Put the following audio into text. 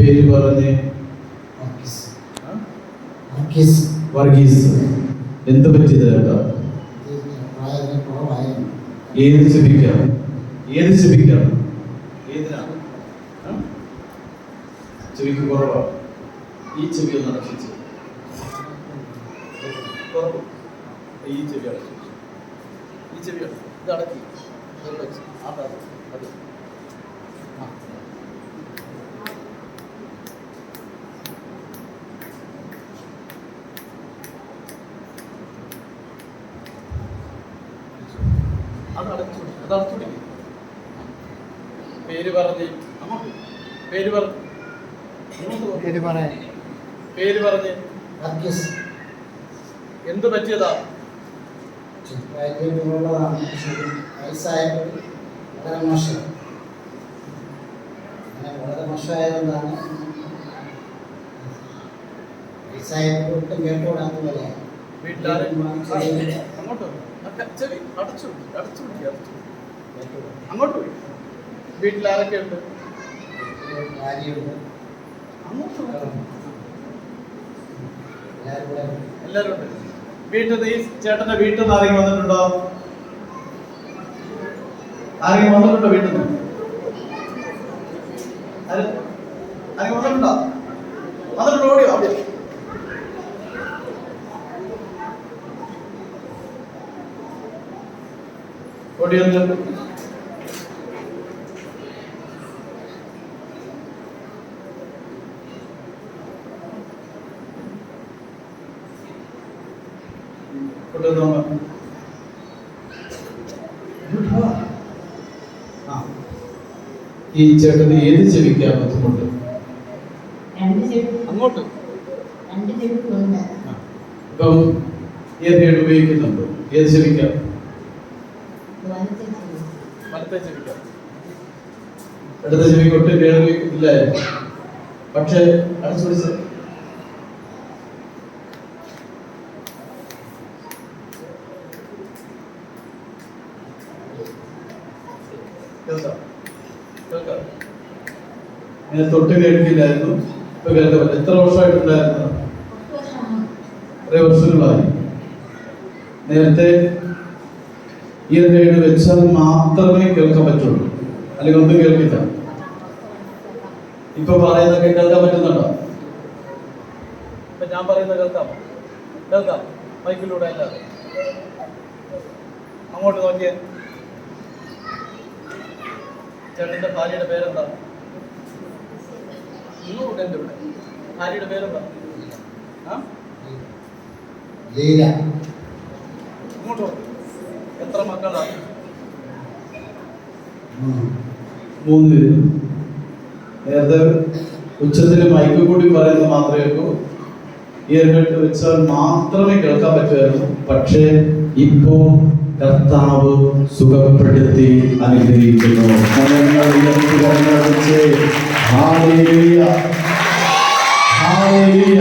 പേര് പറഞ്ഞ്? വർഗീസ്. എന്ത് പറ്റിയത് കുറവായിരുന്നു. ഏത് ചെവിക്കാം? ഏത് ചെവിക്കാം? ഏതിനാ? ചെവിക്ക് കുറവാ. ഈ ചെവി ഒന്ന് അടച്ചു ഈ ചെവി അടച്ചു ഈ ചെവി അടച്ചു ഇത് അടക്കി. അത്. അത് അടച്ചു അത് അടച്ചു പിടിക്ക്. പേര് പറഞ്ഞ് അങ്ങോട്ട് പേര് പറഞ്ഞ്. പേര് പറയാൻ പേര് പറഞ്ഞ്. എന്ത് പറ്റിയതാ? വളരെ മോശം. വളരെ മോശമായതുകൊണ്ടാണ് വയസ്സായപ്പോൾ വീട്ടിലാരെ? അങ്ങോട്ട്. അക്ക, ചെവി അടച്ചു പിടി, അടച്ചു പിടി, അടച്ചു അങ്ങോട്ട് പോയി. വീട്ടിലാരൊക്കെ ഉണ്ട്? വീട്ടിൽ അങ്ങോട്ട് എല്ലാവരും ഉണ്ട്. എല്ലാരും ഉണ്ട്. വീട്ടിൽ നിന്ന് ഈ ചേട്ടന്റെ വീട്ടിൽ നിന്ന് ആരെങ്കിലും വന്നിട്ടുണ്ടോ? ആരെങ്കിലും വന്നിട്ടുണ്ടോ വീട്ടിൽ നിന്ന് ആര്- ആരെങ്കിലും വന്നിട്ടുണ്ടോ വന്നിട്ടുണ്ടോ ഓടിയോ അവിടെ ഓടിയോ കൊണ്ടുവന്നോ ആ. ഈ ചേട്ടന് ഏത് ചെവിക്കാൻ ബുദ്ധിമുട്ട്? അങ്ങോട്ട്. ഇപ്പം ഏത് ഉപയോഗിക്കുന്നുണ്ടോ? ഏത് ചെവിക്കാം? വലത്തെ ചെവിക്കാം ഇടത്തെ ചെവിക്ക് ഒട്ടും കേൾവി ഇല്ലായിരുന്നു. പക്ഷേ അടച്ചു ഇങ്ങനെ തൊട്ട് കേൾക്കില്ലായിരുന്നു ഇപ്പൊ കേൾക്കാൻ പറ്റും എത്ര വർഷമായിട്ടുണ്ടായിരുന്നു? കുറെ വർഷങ്ങളായി നേരത്തെ ഈ റേഡ് വെച്ചാൽ മാത്രമേ കേൾക്കാൻ പറ്റുള്ളൂ. അല്ലെങ്കിൽ ഒന്നും കേൾക്കില്ല. ഇപ്പൊ പറയുന്നതൊക്കെ കേൾക്കാൻ പറ്റുന്നുണ്ടോ? ഇപ്പൊ ഞാൻ പറയുന്നത് കേൾക്കാം. കേൾക്കാം. മൈക്കിലൂടെ അല്ലാതെ അങ്ങോട്ട് നോക്കിയേ. ചേട്ടന്റെ ഭാര്യയുടെ പേരെന്താ? നിങ്ങളുടെ എന്റെ ഇവിടെ. ഭാര്യയുടെ പേരെന്താ? ഇങ്ങോട്ട് നോക്ക്. എത്ര മക്കളാ? മൂന്ന് നേരത്തെ ഉച്ചത്തിൽ മൈക്ക് കൂടി പറയുന്നത് മാത്രമേ ഉള്ളൂ ഇയർകെട്ട് വെച്ചാൽ മാത്രമേ കേൾക്കാൻ പറ്റുമായിരുന്നു. പക്ഷേ ഇപ്പോ കർത്താവ് സുഖപ്പെടുത്തി അനുഗ്രഹിക്കുന്നു. Hallelujah hallelujah